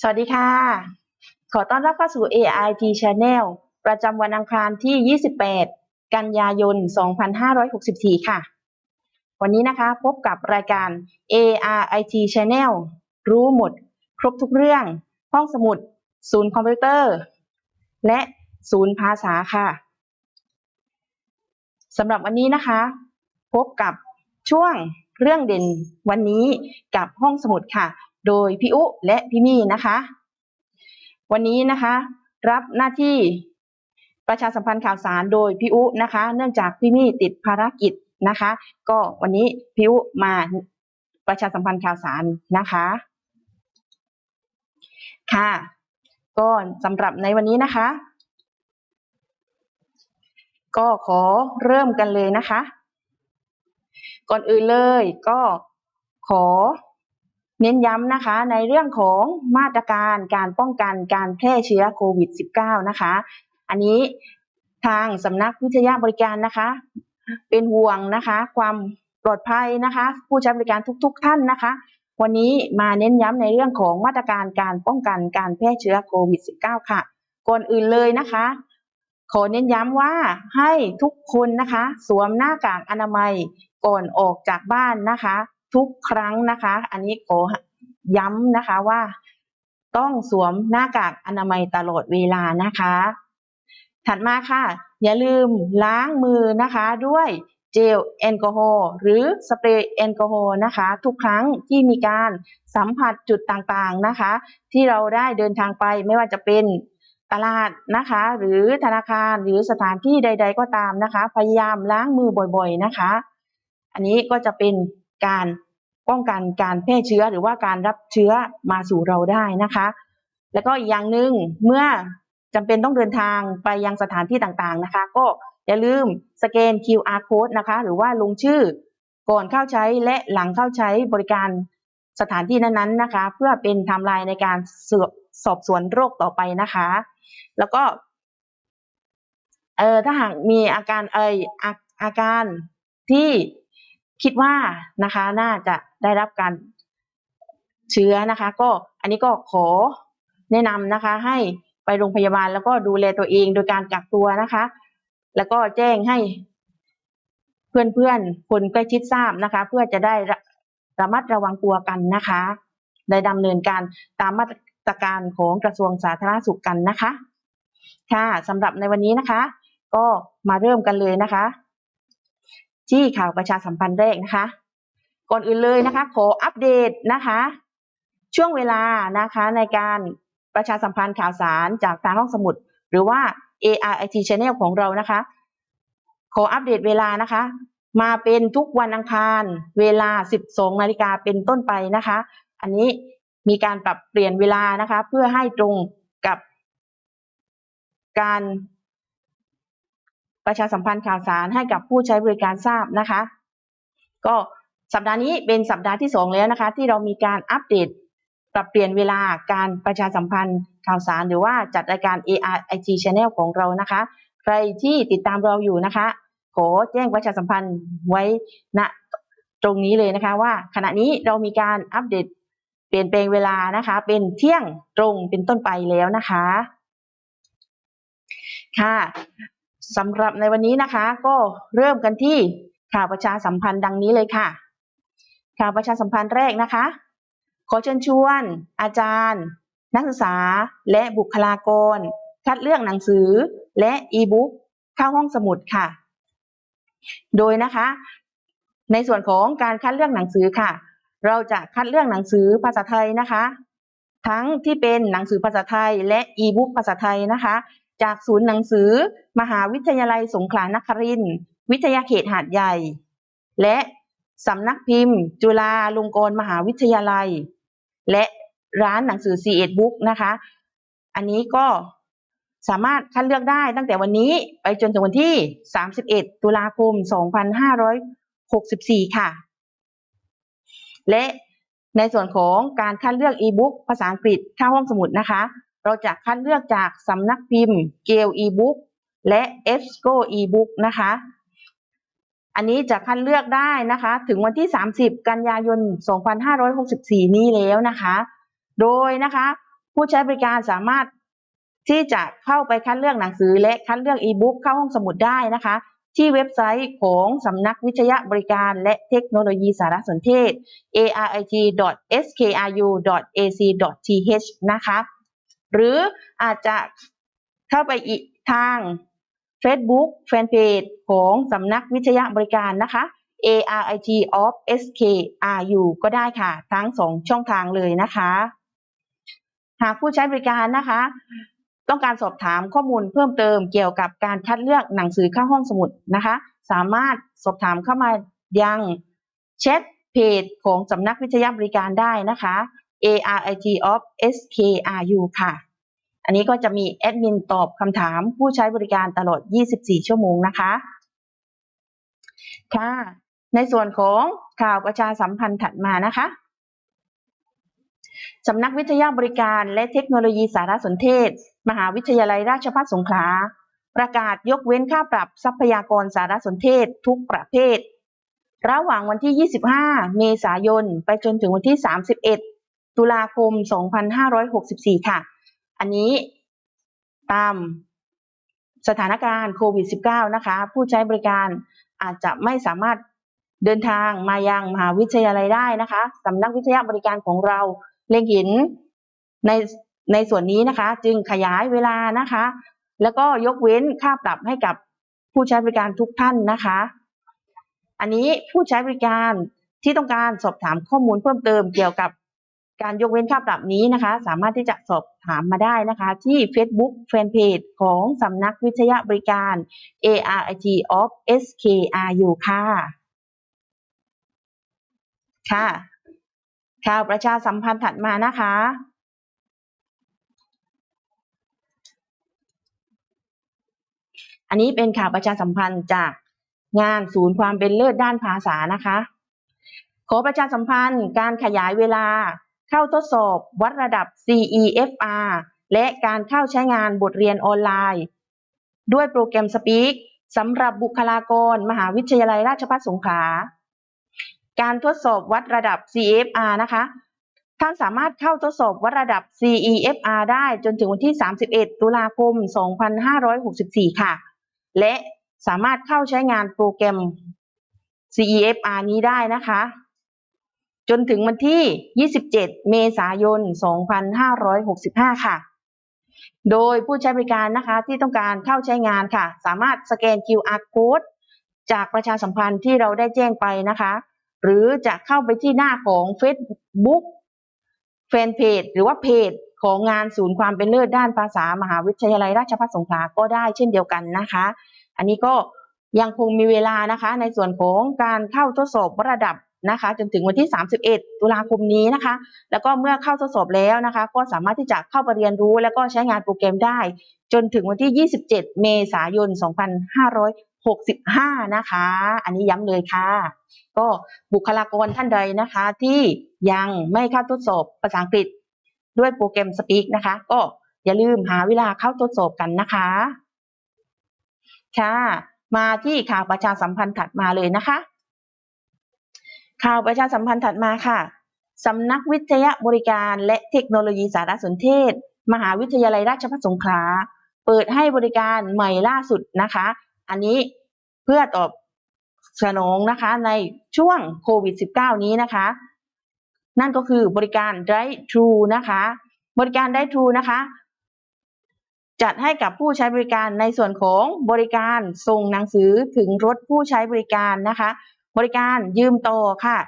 สวัสดีค่ะ ขอต้อนรับเข้าสู่ AIT Channel ประจำวันอังคารที่ 28 กันยายน 2564 ค่ะ วันนี้นะคะพบกับรายการ AIT Channel รู้หมด ครบทุกเรื่อง ห้องสมุด ศูนย์คอมพิวเตอร์ และศูนย์ภาษาค่ะสำหรับวันนี้นะคะ พบกับช่วงเรื่องเด่นวันนี้กับห้องสมุดค่ะ โดยพี่อุและพี่มี่นะคะ วันนี้นะคะ รับหน้าที่ประชาสัมพันธ์ข่าวสารโดยพี่อุนะคะ เนื่องจากพี่มี่ติดภารกิจนะคะ ก็วันนี้พี่อุมาประชาสัมพันธ์ข่าวสารนะคะ ค่ะก็สำหรับในวันนี้นะคะ ก็ขอเริ่มกันเลยนะคะ ก่อนอื่นเลยก็ขอ เน้นย้ำนะคะในเรื่องของมาตรการการป้องกันการแพร่เชื้อโควิด -19 นะคะ อันนี้ทางสำนักวิทยาบริการนะคะ เป็นห่วงนะคะ ความปลอดภัยนะคะ ผู้ใช้บริการทุกๆทท่านนะคะ วันนี้มาเน้นย้ำในเรื่องของมาตรการการป้องกันการแพร่เชื้อโควิด -19 ค่ะ ก่อนอื่นเลยนะคะ ขอเน้นย้ำว่าให้ทุกคนนะคะ สวมหน้ากากอนามัยก่อนออกจากบ้านนะคะ ทุกครั้งนะคะ อันนี้ขอย้ำนะคะว่าต้องสวมหน้ากากอนามัยตลอดเวลานะคะ ถัดมาค่ะ อย่าลืมล้างมือนะคะด้วยเจลแอลกอฮอล์หรือสเปรย์แอลกอฮอล์นะคะ ทุกครั้งที่มีการสัมผัสจุดต่างๆนะคะ ที่เราได้เดินทางไปไม่ว่าจะเป็นตลาดนะคะ หรือธนาคารหรือสถานที่ใด ๆ ก็ตามนะคะ พยายามล้างมือบ่อยๆนะคะ อันนี้ก็จะเป็น การป้องกันการแพร่เชื้อหรือว่าการรับเชื้อมาสู่เราได้นะคะ แล้วก็อีกอย่างหนึ่งเมื่อจำเป็นต้องเดินทางไปยังสถานที่ต่างๆนะคะ ก็อย่าลืมสแกน QR code นะคะ หรือว่าลงชื่อก่อนเข้าใช้และหลังเข้าใช้บริการสถานที่นั้นๆนะคะ เพื่อเป็นไทม์ไลน์ในการสอบสวนโรคต่อไปนะคะ แล้วก็เออถ้าหากมีอาการเอออาอาการที่ คิดว่านะคะน่าจะได้รับการเชื้อนะคะ ก็อันนี้ก็ขอแนะนำนะคะ ให้ไปโรงพยาบาลแล้วก็ดูแลตัวเองโดยการกักตัวนะคะ แล้วก็แจ้งให้ เพื่อนๆคนใกล้ชิดทราบนะคะ เพื่อจะได้ระมัดระวังตัวกันนะคะได้ดำเนินการตามมาตรการของกระทรวงสาธารณสุขกันนะคะ ค่ะสำหรับในวันนี้นะคะ ก็มาเริ่มกันเลยนะคะ ที่ข่าวประชาสัมพันธ์แรกนะคะ ก่อนอื่นเลยนะคะ ขออัปเดตนะคะ ช่วงเวลานะคะในการประชาสัมพันธ์ข่าวสารจากทางห้องสมุด หรือว่า ARIT Channel ของเรานะคะ ขออัปเดตเวลานะคะ มาเป็นทุกวันอังคาร เวลา 12นาฬิกาเป็นต้นไปนะคะ อันนี้มีการปรับเปลี่ยนเวลานะคะ เพื่อให้ตรงกับการ ประชาสัมพันธ์ข่าวสารให้กับผู้ใช้บริการทราบนะคะ ก็สัปดาห์นี้เป็นสัปดาห์ที่สองแล้วนะคะ ที่เรามีการอัปเดตปรับเปลี่ยนเวลาการประชาสัมพันธ์ข่าวสาร หรือว่าจัดรายการ ARIG Channel ของเรานะคะ ใครที่ติดตามเราอยู่นะคะ ขอแจ้งประชาสัมพันธ์ไว้ณตรงนี้เลยนะคะว่าขณะนี้เรามีการอัปเดตเปลี่ยนแปลงเวลานะคะ เป็นเที่ยงตรงเป็นต้นไปแล้วนะคะ ค่ะ สำหรับในวันนี้นะคะ ก็เริ่มกันที่ข่าวประชาสัมพันธ์ดังนี้เลยค่ะ ข่าวประชาสัมพันธ์แรกนะคะ ขอเชิญชวน อาจารย์ นักศึกษาและบุคลากร คัดเลือกหนังสือและอีบุ๊กเข้าห้องสมุดค่ะ โดยนะคะ ในส่วนของการคัดเลือกหนังสือค่ะ เราจะคัดเลือกหนังสือภาษาไทยนะคะ ทั้งที่เป็นหนังสือภาษาไทยและอีบุ๊กภาษาไทยนะคะ จากศูนย์หนังสือ มหาวิทยาลัยสงขลานครินทร์วิทยาเขตหาดใหญ่ และสำนักพิมพ์ จุฬาลงกรณ์มหาวิทยาลัย และร้านหนังสือ c ีเอ็ดบุ๊กนะคะ อันนี้ก็สามารถคัดเลือกได้ตั้งแต่วันนี้ไปจนถึงวันที่ 31 ตุลาคม 2564 ค่ะ และในส่วนของการคัดเลือกอีบุ๊กภาษาอังกฤษเข้าห้องสมุดนะคะ เราจะคัดเลือกจากสำนักพิมพ์เกลอีบุ๊กและ e f s c o eBook นะคะ อันนี้จะคัดเลือกได้นะคะ ถึงวันที่ 30 กันยายน 2564 นี้แล้วนะคะ โดยนะคะผผู้ใช้บริการสามารถที่จะเข้าไปคัดเลือกหนังสือและคัดเลือกอีบุ๊กเข้าห้องสมุดได้นะคะ ที่เว็บไซต์ของสำนักวิทยาบริการและเทคโนโลยีสารสนเทศ arit.skru.ac.th นะคะ หรืออาจจะเข้าไปอีกทาง Facebook Fanpage ของสำนักวิทยาบริการนะคะ ARIT of SKRU ก็ได้ค่ะ ทั้งสองช่องทางเลยนะคะ หากผู้ใช้บริการนะคะ ต้องการสอบถามข้อมูลเพิ่มเติมเกี่ยวกับการคัดเลือกหนังสือเข้าห้องสมุดนะคะ สามารถสอบถามเข้ามายังแชทเพจของสำนักวิทยาบริการได้นะคะ ARIT of SKRU ค่ะ อันนี้ก็จะมีแอดมินตอบคำถามผู้ใช้บริการตลอด 24 ชั่วโมงนะคะ ค่ะ ในส่วนของข่าวประชาสัมพันธ์ถัดมานะคะสำนักวิทยาบริการและเทคโนโลยีสารสนเทศ มหาวิทยาลัยราชภัฏสงขลา ประกาศยกเว้นค่าปรับทรัพยากรสารสนเทศทุกประเภท ระหว่างวันที่ 25 เมษายน ไปจนถึงวันที่ 31 ตุลาคม 2564 ค่ะ อันนี้ตามสถานการณ์โควิด -19 นะคะ ผู้ใช้บริการอาจจะไม่สามารถเดินทางมายังมหาวิทยาลัยได้นะคะสำนักวิทยาบริการของเราเล็งเห็นในในส่วนนี้นะคะ จึงขยายเวลานะคะ แล้วก็ยกเว้นค่าปรับให้กับผู้ใช้บริการทุกท่านนะคะ อันนี้ผู้ใช้บริการที่ต้องการสอบถามข้อมูลเพิ่มเติมเกี่ยวกับ การยกเว้นค่าปรับนี้นะคะ สามารถที่จะสอบถามมาได้นะคะ ที่ Facebook Fanpage ของสำนักวิทยาบริการ ARIT of SKRU ค่ะ ค่ะข่าวประชาสัมพันธ์ถัดมานะคะอันนี้เป็นข่าวประชาสัมพันธ์จากงานศูนย์ความเป็นเลิศด้านภาษานะคะ ขอประชาสัมพันธ์การขยายเวลา เข้าทดสอบวัดระดับ CEFR และการเข้าใช้งานบทเรียนออนไลน์ ด้วยโปรแกรม Speak สำหรับบุคลากร มหาวิทยาลัยราชภัฏสงขลา การทดสอบวัดระดับ CEFR นะคะ ท่านสามารถเข้าทดสอบวัดระดับ CEFR ได้จนถึงวันที่ 31 ตุลาคม 2564 ค่ะ และสามารถเข้าใช้งานโปรแกรม CEFR นี้ได้นะคะ จนถึงวันที่ 27 เมษายน 2565 ค่ะ โดยผู้ใช้บริการนะคะที่ต้องการเข้าใช้งานค่ะ สามารถสแกน QR code จากประชาสัมพันธ์ที่เราได้แจ้งไปนะคะ หรือจะเข้าไปที่หน้าของ Facebook แฟนเพจหรือว่าเพจของงานศูนย์ความเป็นเลิศด้านภาษามหาวิทยาลัยราชภัฏสงขลาก็ได้เช่นเดียวกันนะคะ อันนี้ก็ยังคงมีเวลานะคะ ในส่วนของการเข้าทดสอบระดับ นะคะจนถึงวันที่ 31 ตุลาคมนี้นะคะ แล้วก็เมื่อเข้าทดสอบแล้วนะคะ ก็สามารถที่จะเข้าไปเรียนรู้ แล้วก็ใช้งานโปรแกรมได้ จนถึงวันที่ 27 เมษายน 2565 นะคะ อันนี้ย้ำเลยค่ะ ก็บุคลากรท่านใดนะคะ ที่ยังไม่เข้าทดสอบภาษาอังกฤษด้วยโปรแกรม Speak นะคะ ก็อย่าลืมหาเวลาเข้าทดสอบกันนะคะ ค่ะ มาที่ข่าวประชาสัมพันธ์ถัดมาเลยนะคะ ข่าวประชาสัมพันธ์ถัดมาค่ะสำนักวิทยาบริการและเทคโนโลยีสารสนเทศ มหาวิทยาลัยราชภัฏสงขลาเปิดให้บริการใหม่ล่าสุดนะคะ อันนี้เพื่อตอบสนองนะคะในช่วงโควิด -19 นี้นะคะ นั่นก็คือบริการ Drive t r u นะคะ บริการ Drive t r u นะคะ จัดให้กับผู้ใช้บริการในส่วนของบริการส่งหนังสือถึงรถผู้ใช้บริการนะคะ บริการยืมต่อค่ะ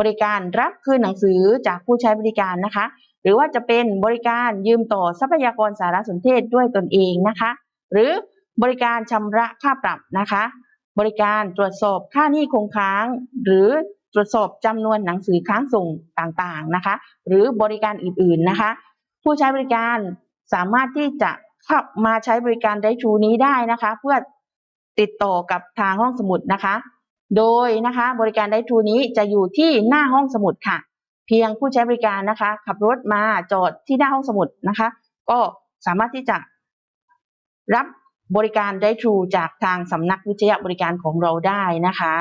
บริการรับคืนหนังสือจากผู้ใช้บริการนะคะ หรือว่าจะเป็นบริการยืมต่อทรัพยากรสารสนเทศด้วยตนเองนะคะ หรือบริการชำระค่าปรับนะคะ บริการตรวจสอบค่าหนี้คงค้าง หรือตรวจสอบจำนวนหนังสือค้างส่งต่างๆนะคะ หรือบริการอื่นๆนะคะ ผู้ใช้บริการสามารถที่จะเข้ามาใช้บริการได้ทูนี้ได้นะคะ เพื่อติดต่อกับทางห้องสมุดนะคะ โดยนะคะบริการได้ทูนี้จะอยู่ที่หน้าห้องสมุดค่ะ เพียงผู้ใช้บริการนะคะ ขับรถมาจอดที่หน้าห้องสมุดนะคะ ก็สามารถที่จะรับบริการได้ทูจากทางสำนักวิทยาบริการของเราได้นะคะ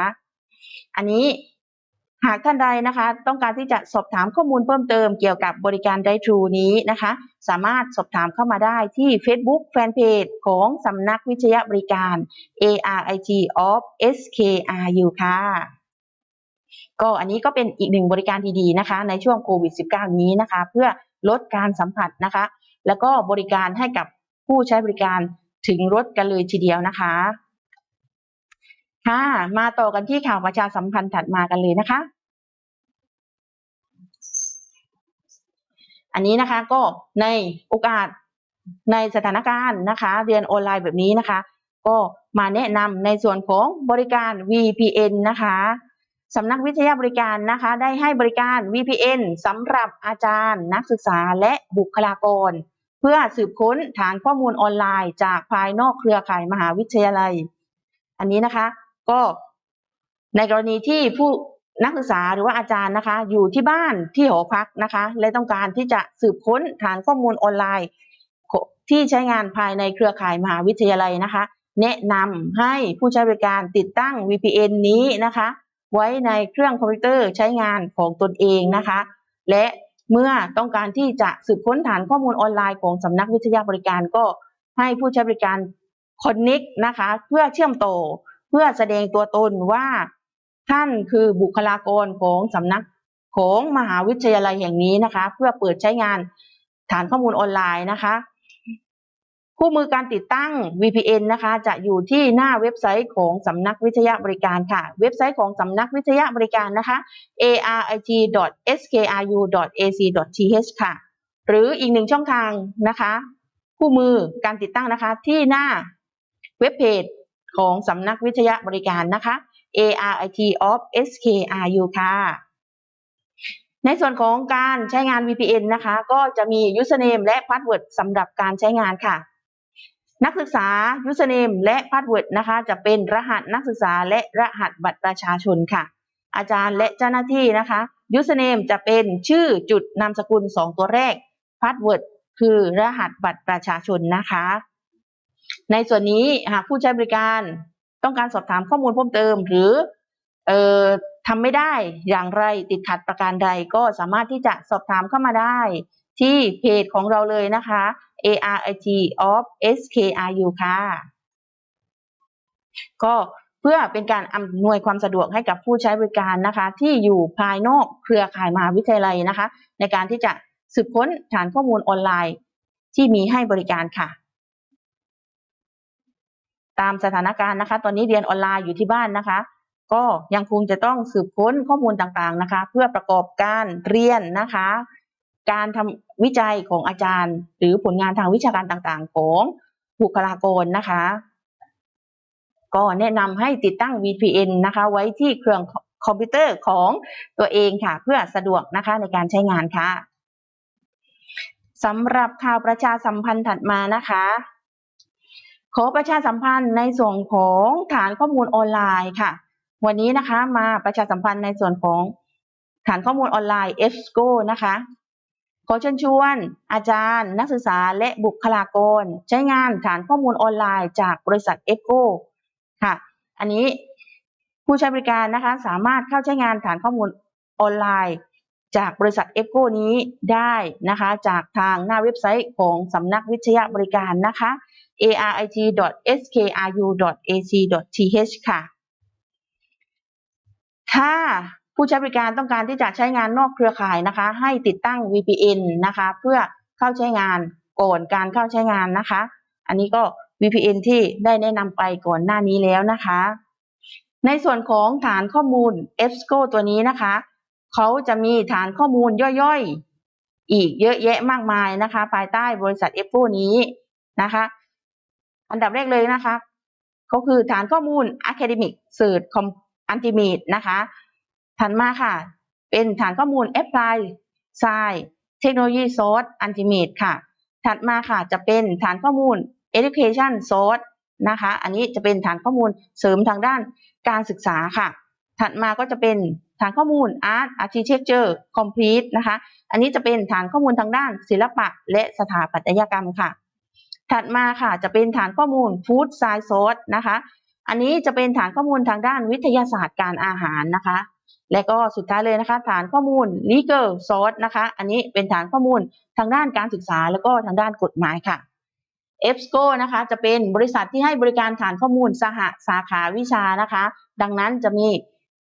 อันนี้ หากท่านใดนะคะ ต้องการที่จะสอบถามข้อมูลเพิ่มเติมเกี่ยวกับบริการไดทรูนี้นะคะ สามารถสอบถามเข้ามาได้ที่ Facebook Fanpage ของสำนักวิทยาบริการ ARIT of SKRU ค่ะก็อันนี้ก็เป็นอีกหนึ่งบริการดีๆนะคะ ในช่วงโควิด -19 นี้นะคะ เพื่อลดการสัมผัสนะคะ แล้วก็บริการให้กับผู้ใช้บริการถึงรถกันเลยทีเดียวนะคะ ค่ะ มาต่อกันที่ข่าวประชาสัมพันธ์ถัดมากันเลยนะคะ อันนี้นะคะก็ในโอกาสในสถานการณ์นะคะ เรียนออนไลน์แบบนี้นะคะ ก็มาแนะนำในส่วนของบริการ VPN นะคะสำนักวิทยาบริการนะคะ ได้ให้บริการ VPN สำหรับอาจารย์ นักศึกษาและบุคลากร เพื่อสืบค้นฐานข้อมูลออนไลน์ จากภายนอกเครือข่ายมหาวิทยาลัย อันนี้นะคะ ก็ในกรณีที่ผู้ นักศึกษาหรือว่าอาจารย์นะคะ อยู่ที่บ้านที่หอพักนะคะ และต้องการที่จะสืบค้นฐานข้อมูลออนไลน์ ที่ใช้งานภายในเครือข่ายมหาวิทยาลัยนะคะ แนะนำให้ผู้ใช้บริการติดตั้ง VPN นี้นะคะ ไว้ในเครื่องคอมพิวเตอร์ใช้งานของตนเองนะคะ และเมื่อต้องการที่จะสืบค้นฐานข้อมูลออนไลน์ของสำนักวิทยาบริการก็ให้ผู้ใช้บริการคอนเน็กนะคะ เพื่อเชื่อมต่อเพื่อแสดงตัวตนว่า ท่านคือบุคลากรของสำนักของมหาวิทยาลัยแห่งนี้นะคะ เพื่อเปิดใช้งานฐานข้อมูลออนไลน์นะคะ คู่มือการติดตั้ง VPN นะคะ จะอยู่ที่หน้าเว็บไซต์ของสำนักวิทยาบริการค่ะ เว็บไซต์ของสำนักวิทยาบริการนะคะ arit.skru.ac.th ค่ะ หรืออีกหนึ่งช่องทางนะคะ คู่มือการติดตั้งนะคะที่หน้าเว็บเพจของสำนักวิทยาบริการนะคะ ARIT of SKRU ค่ะ ในส่วนของการใช้งาน VPN นะคะ ก็จะมี username และ password สำหรับการใช้งานค่ะ นักศึกษา username และ password นะคะ จะเป็นรหัสนักศึกษาและรหัสบัตรประชาชนค่ะ อาจารย์และเจ้าหน้าที่นะคะ username จะเป็นชื่อจุดนามสกุล 2 ตัวแรก password คือรหัสบัตรประชาชนนะคะ ในส่วนนี้หากผู้ใช้บริการ ต้องการสอบถามข้อมูลเพิ่มเติม หรือเอ่อทำไม่ได้อย่างไรติดขัดประการใดก็สามารถที่จะสอบถามเข้ามาได้ ที่เพจของเราเลยนะคะ ARIT of SKRU ค่ะ ก็เพื่อเป็นการอำนวยความสะดวกให้กับผู้ใช้บริการนะคะ ที่อยู่ภายนอกเครือข่ายมหาวิทยาลัยนะคะ ในการที่จะสืบค้นฐานข้อมูลออนไลน์ที่มีให้บริการค่ะ ตามสถานการณ์นะคะ ตอนนี้เรียนออนไลน์อยู่ที่บ้านนะคะ ก็ยังคงจะต้องสืบค้นข้อมูลต่างๆนะคะ เพื่อประกอบการเรียนนะคะ การทำวิจัยของอาจารย์ หรือผลงานทางวิชาการต่างๆ ของบุคลากรนะคะ ก็แนะนำให้ติดตั้ง VPN นะคะ ไว้ที่เครื่องคอมพิวเตอร์ของตัวเองค่ะ เพื่อสะดวกนะคะในการใช้งานค่ะสำหรับข่าวประชาสัมพันธ์ถัดมานะคะ ขอประชาสัมพันธ์ในส่วนของฐานข้อมูลออนไลน์ค่ะ วันนี้นะคะมาประชาสัมพันธ์ในส่วนของฐานข้อมูลออนไลน์ EBSCO นะคะ ขอเชิญชวน อาจารย์ นักศึกษาและบุคลากร ใช้งานฐานข้อมูลออนไลน์จากบริษัท EBSCO ค่ะ อันนี้ผู้ใช้บริการนะคะสามารถเข้าใช้งานฐานข้อมูลออนไลน์ จากบริษัท EBSCO นี้ได้นะคะ จากทางหน้าเว็บไซต์ของสำนักวิทยาบริการนะคะ arit.skru.ac.th ค่ะ ถ้าผู้ใช้บริการต้องการที่จะใช้งานนอกเครือข่ายนะคะ ให้ติดตั้ง VPN นะคะ เพื่อเข้าใช้งานก่อนการเข้าใช้งานนะคะ อันนี้ก็ VPN ที่ได้แนะนำไปก่อนหน้านี้แล้วนะคะ ในส่วนของฐานข้อมูล EBSCO ตัวนี้นะคะ เขาจะมีฐานข้อมูลย่อยๆ อีกเยอะแยะมากมายนะคะ ภายใต้บริษัท EBSCO นี้นะคะ อันดับแรกเลยนะคะ ก็คือฐานข้อมูล Academic Search Ultimate นะคะ ถัดมาค่ะ เป็นฐานข้อมูล Apply Science Technology Source Ultimate ค่ะ ถัดมาค่ะจะเป็นฐานข้อมูล Education Source นะคะ อันนี้จะเป็นฐานข้อมูลเสริมทางด้านการศึกษาค่ะ ถัดมาก็จะเป็นฐานข้อมูล Art Architecture Complete นะคะ อันนี้จะเป็นฐานข้อมูลทางด้านศิลปะและสถาปัตยกรรมค่ะ ถัดมาค่ะจะเป็นฐานข้อมูล Food Science Source นะคะ อันนี้จะเป็นฐานข้อมูลทางด้านวิทยาศาสตร์การอาหารนะคะ และก็สุดท้ายเลยนะคะ ฐานข้อมูล legal source นะคะ อันนี้เป็นฐานข้อมูลทางด้านการศึกษาแล้วก็ทางด้านกฎหมายค่ะ EBSCO นะคะจะเป็นบริษัทที่ให้บริการฐานข้อมูลสหสาขาวิชานะคะ ดังนั้นจะมี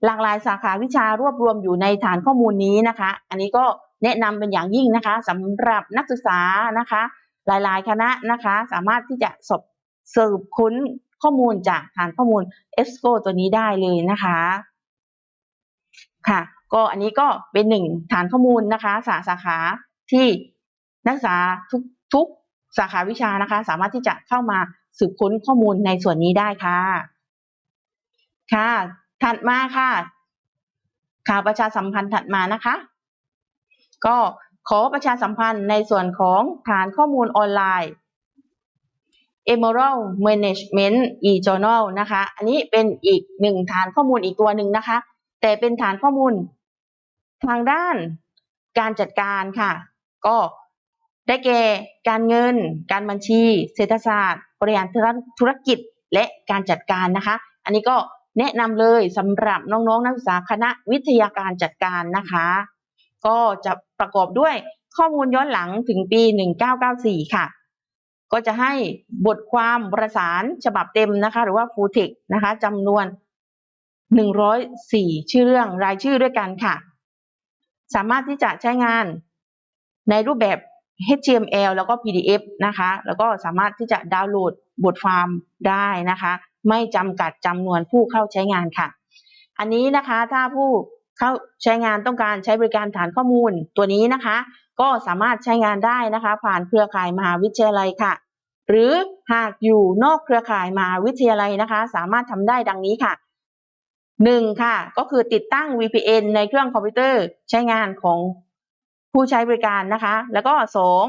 หลากหลายสาขาวิชารวบรวมอยู่ในฐานข้อมูลนี้นะคะ อันนี้ก็แนะนำเป็นอย่างยิ่งนะคะสำหรับนักศึกษานะคะ หลาย ๆ คณะนะคะ สามารถที่จะสอบสืบค้นข้อมูลจากฐานข้อมูล EBSCO ตัวนี้ได้เลยนะคะ ค่ะ ก็อันนี้ก็เป็นหนึ่งฐานข้อมูลนะคะ สาสาขาที่นักศึกษาทุกทุกสาขาวิชานะคะ สามารถที่จะเข้ามาสืบค้นข้อมูลในส่วนนี้ได้ค่ะ ค่ะ ถัดมาค่ะ ข่าวประชาสัมพันธ์ถัดมานะคะ ก็ ขอประชาสัมพันธ์ในส่วนของฐานข้อมูลออนไลน์ Emerald Management e-journal นะคะ อันนี้เป็นอีกหนึ่งฐานข้อมูลอีกตัวหนึ่งนะคะ แต่เป็นฐานข้อมูลทางด้านการจัดการค่ะ ก็ได้แก่การเงิน การบัญชี เศรษฐศาสตร์ บริหารธุรกิจและการจัดการนะคะ อันนี้ก็แนะนำเลยสำหรับน้องๆนักศึกษาคณะวิทยาการจัดการนะคะ ก็จะประกอบด้วยข้อมูลย้อนหลังถึงปี 1994 ค่ะ ก็จะให้บทความประสานฉบับเต็มนะคะ หรือว่า full text นะคะจำนวน 104 ชื่อเรื่องรายชื่อด้วยกันค่ะ สามารถที่จะใช้งานในรูปแบบ HTML แล้วก็ PDF นะคะ แล้วก็สามารถที่จะดาวน์โหลดบทความได้นะคะ ไม่จำกัดจำนวนผู้เข้าใช้งานค่ะ อันนี้นะคะถ้าผู้ เข้าใช้งานต้องการใช้บริการฐานข้อมูลตัวนี้นะคะ ก็สามารถใช้งานได้นะคะ ผ่านเครือข่ายมหาวิทยาลัยค่ะ หรือหากอยู่นอกเครือข่ายมหาวิทยาลัยนะคะ สามารถทำได้ดังนี้ค่ะหนึ่งค่ะก็คือติดตั้ง VPN ในเครื่องคอมพิวเตอร์ใช้งานของผู้ใช้บริการนะคะ แล้วก็สอง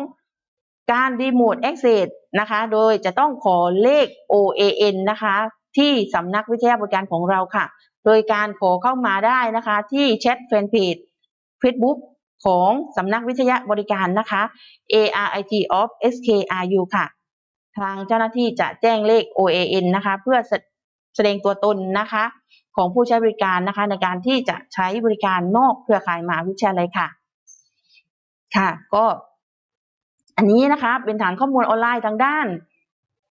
การ Remote Access นะคะ โดยจะต้องขอเลข OAN นะคะ ที่สำนักวิทยาบริการของเราค่ะ โดยการขอเข้ามาได้นะคะ ที่แชทแฟนเพจ Facebook ของสำนักวิทยาบริการนะคะ ARIT of SKRU ค่ะ ทางเจ้าหน้าที่จะแจ้งเลข OAN นะคะ เพื่อแสดงตัวตนนะคะ ของผู้ใช้บริการนะคะ ในการที่จะใช้บริการนอกเครือข่ายมหาวิทยาลัยค่ะ ค่ะ ก็ อันนี้นะคะเป็นฐานข้อมูลออนไลน์ทางด้าน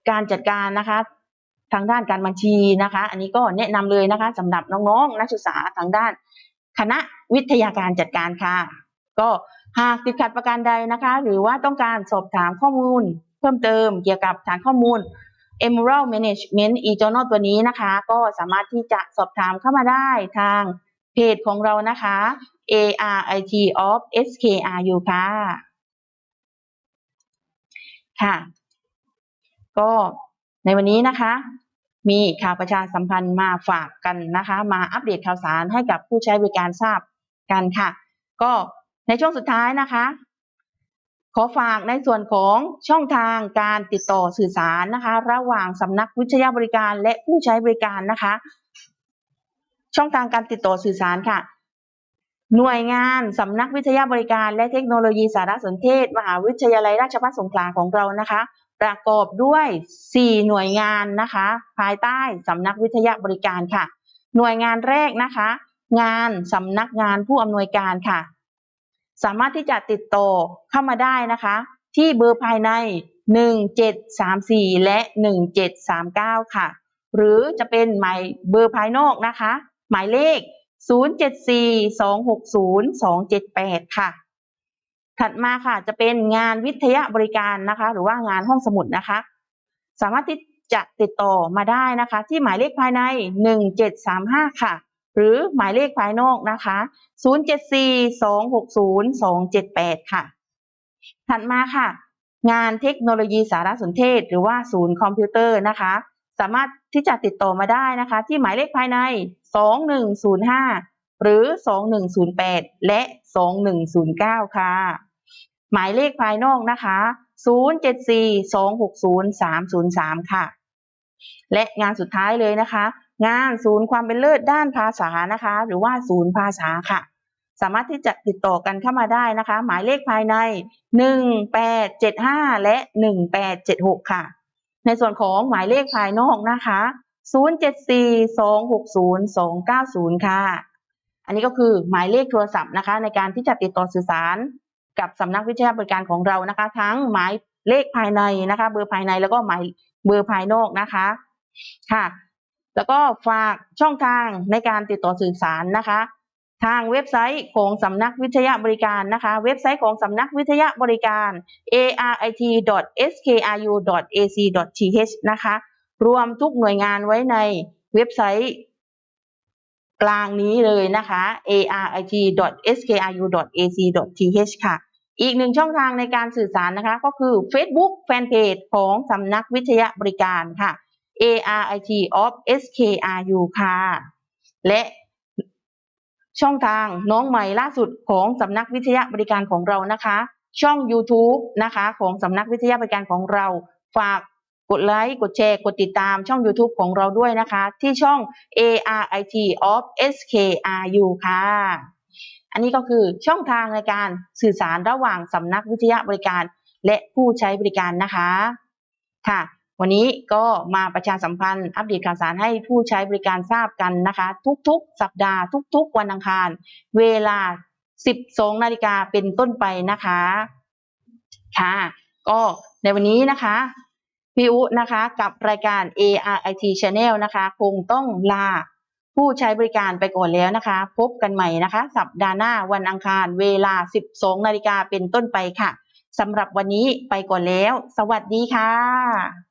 การจัดการนะคะ ทางด้านการบัญชีนะคะ อันนี้ก็แนะนำเลยนะคะสำหรับน้องๆนักศึกษาทางด้าน คณะวิทยาการจัดการค่ะ ก็หากติดขัดประการใดนะคะ หรือว่าต้องการสอบถามข้อมูล เพิ่มเติมเกี่ยวกับฐานข้อมูล Emerald Management e-journal ตัวนี้นะคะ ก็สามารถที่จะสอบถามเข้ามาได้ทางเพจของเรานะคะ ARIT of SKRU ค่ะ ค่ะ ก็ในวันนี้นะคะ มีข่าวประชาสัมพันธ์มาฝากกันนะคะ มาอัปเดตข่าวสารให้กับผู้ใช้บริการทราบกันค่ะ ก็ในช่วงสุดท้ายนะคะ ขอฝากในส่วนของช่องทางการติดต่อสื่อสารนะคะ ระหว่างสำนักวิทยาบริการและผู้ใช้บริการนะคะ ช่องทางการติดต่อสื่อสารค่ะ หน่วยงานสำนักวิทยาบริการและเทคโนโลยีสารสนเทศ มหาวิทยาลัยราชภัฏสงขลาของเรานะคะ ประกอบด้วย 4 หน่วยงานนะคะ ภายใต้สำนักวิทยาบริการค่ะ หน่วยงานแรกนะคะ งานสำนักงานผู้อำนวยการค่ะ สามารถที่จะติดต่อเข้ามาได้นะคะ ที่เบอร์ภายใน 1734 และ 1739 ค่ะ หรือจะเป็นหมายเบอร์ภายนอกนะคะ หมายเลข 074-260-278 ค่ะ ถัดมาค่ะจะเป็นงานวิทยาบริการนะคะ หรือว่างานห้องสมุดนะคะ สามารถที่จะติดต่อมาได้นะคะ ที่หมายเลขภายใน 1735 ค่ะ หรือหมายเลขภายนอกนะคะ 074-260-278 ค่ะ ถัดมาค่ะ งานเทคโนโลยีสารสนเทศ หรือว่าศูนย์คอมพิวเตอร์นะคะ สามารถที่จะติดต่อมาได้นะคะ ที่หมายเลขภายใน 2105 หรือ 2108 และ 2109 ค่ะ หมายเลขภายนอกนะคะ 074-260-303 ค่ะ และงานสุดท้ายเลยนะคะ งานศูนย์ความเป็นเลิศด้านภาษานะคะ หรือว่าศูนย์ภาษาค่ะ สามารถที่จะติดต่อกันเข้ามาได้นะคะ หมายเลขภายใน 1875 และ 1876 ค่ะ ในส่วนของหมายเลขภายนอกนะคะ 074-260-290ค่ะ อันนี้ก็คือหมายเลขโทรศัพท์นะคะ ในการที่จะติดต่อสื่อสาร กับสำนักวิทยาบริการของเรานะคะ ทั้งหมายเลขภายในนะคะ เบอร์ภายในแล้วก็หมายเบอร์ภายนอกนะคะค่ะ แล้วก็ฝากช่องทางในการติดต่อสื่อสารนะคะ ทางเว็บไซต์ของสำนักวิทยาบริการนะคะ เว็บไซต์ของสำนักวิทยาบริการ arit.skru.ac.th นะคะ รวมทุกหน่วยงานไว้ในเว็บไซต์ กลางนี้เลยนะคะ arit.skru.ac.th ค่ะ อีกหนึ่งช่องทางในการสื่อสารนะคะก็คือ Facebook Fanpage ของสำนักวิทยาบริการค่ะ ARIT of SKRU ค่ะ และช่องทางน้องใหม่ล่าสุดของสำนักวิทยาบริการของเรานะคะ ช่อง YouTube นะคะของสำนักวิทยาบริการของเราฝาก กดไลค์กดแชร์กดติดตามช่อง YouTube ของเราด้วยนะคะ ที่ช่อง ARIT of SKRU ค่ะ อันนี้ก็คือช่องทางในการสื่อสารระหว่างสำนักวิทยาบริการ และผู้ใช้บริการนะคะค่ะ วันนี้ก็มาประชาสัมพันธ์อัปเดตข่าวสารให้ผู้ใช้บริการทราบกันนะคะ ทุกๆ สัปดาห์ทุก ๆ วันอังคาร เวลา 12 นาฬิกาเป็นต้นไปนะคะ ค่ะ ก็ในวันนี้นะคะ พี่อุนะคะกับรายการ ARIT Channel นะคะ คงต้องลาผู้ใช้บริการไปก่อนแล้วนะคะ พบกันใหม่นะคะ สัปดาห์หน้าวันอังคารเวลา 12 นาฬิกาเป็นต้นไปค่ะสำหรับวันนี้ไปก่อนแล้ว สวัสดีค่ะ